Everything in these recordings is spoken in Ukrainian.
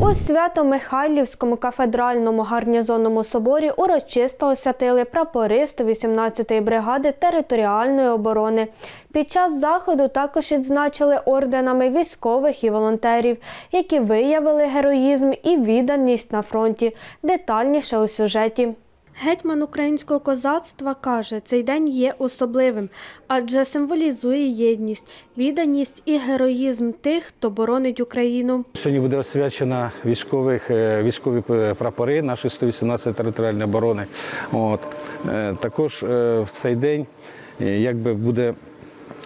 У Свято-Михайлівському кафедральному гарнізонному соборі урочисто освятили прапори 118-ї бригади територіальної оборони. Під час заходу також відзначили орденами військових і волонтерів, які виявили героїзм і відданість на фронті. Детальніше у сюжеті. Гетьман українського козацтва каже, цей день є особливим, адже символізує єдність, відданість і героїзм тих, хто боронить Україну. Сьогодні буде освячена військових, е, військові прапори нашої 118 територіальної оборони. От. Е, Також е, в цей день якби буде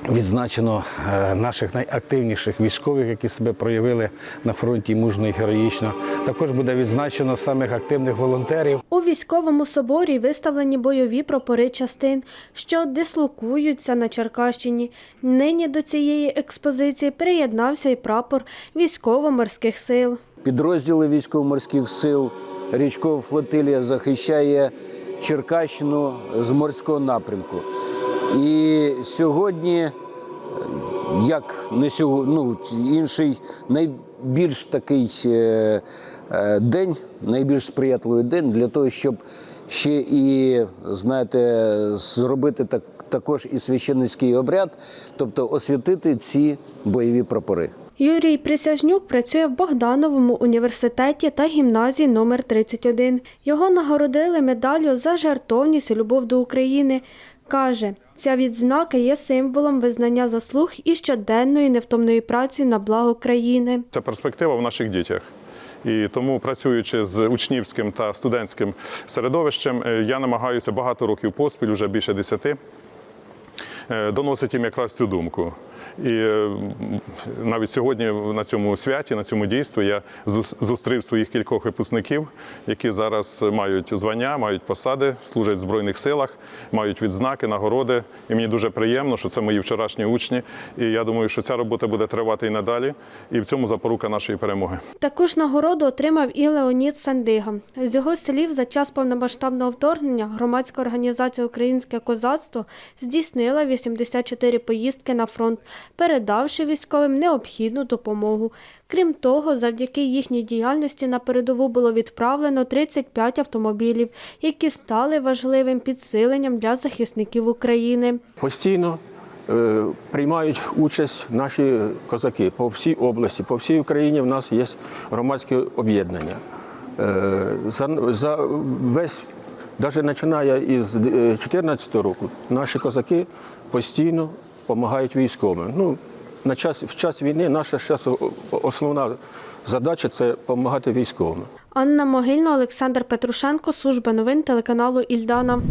відзначено е, наших найактивніших військових, які себе проявили на фронті мужно і героїчно. Також буде відзначено самих активних волонтерів. У військовому соборі виставлені бойові прапори частин, що дислокуються на Черкащині. Нині до цієї експозиції приєднався і прапор військово-морських сил. Підрозділи військово-морських сил річкова флотилія захищає Черкащину з морського напрямку. І сьогодні, як не сьогодні, ну, інший найбільш такий е, е, день, найбільш сприятливий день для того, щоб ще і знаєте, зробити так, також і священницький обряд, тобто освятити ці бойові прапори. Юрій Присяжнюк працює в Богдановому університеті та гімназії номер 31. Його нагородили медаллю за жертовність і любов до України. Каже, ця відзнака є символом визнання заслуг і щоденної невтомної праці на благо країни. Це перспектива в наших дітях. І тому, працюючи з учнівським та студентським середовищем, е, я намагаюся багато років поспіль, вже більше десяти, е, доносити їм якраз цю думку. І е, навіть сьогодні на цьому святі, на цьому дійстві, я зустрів своїх кількох випускників, які зараз мають звання, мають посади, служать в Збройних силах, мають відзнаки, нагороди. І мені дуже приємно, що це мої вчорашні учні. І я думаю, що ця робота буде тривати і надалі. І в цьому запорука нашої перемоги. Також нагороду отримав і Леонід Сандига. З його слів, за час повномасштабного вторгнення громадська організація Українське козацтво здійснила 84 поїздки на фронт, передавши військовим необхідну допомогу. Крім того, завдяки їхній діяльності на передову було відправлено 35 автомобілів, які стали важливим підсиленням для захисників України. Постійно е, приймають участь наші козаки по всій області, по всій Україні в нас є громадське об'єднання. Е, за, за весь, навіть починає із 2014 року, наші козаки постійно допомагають військовим. Ну, на час, в час війни наша зараз основна задача це допомагати військовим. Анна Могильна, Олександр Петрушенко, служба новин телеканалу Ільдана.